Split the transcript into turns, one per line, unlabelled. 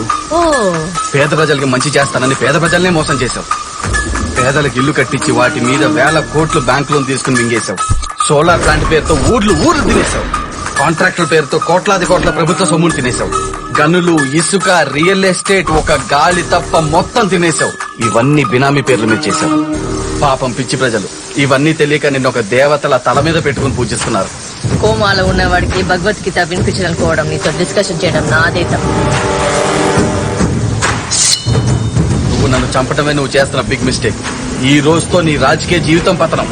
నువ్వు పేద ప్రజలకి మంచి చేస్తానని పేద ప్రజల్నే మోసం చేశావు. పేదలకు ఇల్లు కట్టించి వాటి మీద వేల కోట్లు బ్యాంక్ లోన్ తీసుకుని మింగేశావు. సోలార్ ప్లాంట్ పేరుతో ఊర్లు ఊర్లు తినేశావు. కాంట్రాక్టర్ పేరుతో కోట్లాది కోట్ల ప్రభుత్వ సొమ్ములు తినేశావు. గనులు ఇసుక రియల్ ఎస్టేట్ ఒక గాలి తప్ప మొత్తం తినేశావు. ఇవన్నీ బినామీ పేర్ల మీద చేశావు. పాపం పిచ్చి ప్రజలు. ఇవన్నీ తెలియక నిన్ను ఒక దేవతల తల మీద పెట్టుకుని పూజిస్తున్నారు.
కోమాలో ఉన్నవాడికి భగవద్గీత వినిపించాలనుకోవడం నీతో డిస్కషన్ చేయడం నాదే తప్పు.
చంపటమే నువ్వు చేస్తున్న బిగ్ మిస్టేక్ ఈ రోజుతో నీ రాజకీయ జీవితం పతనం.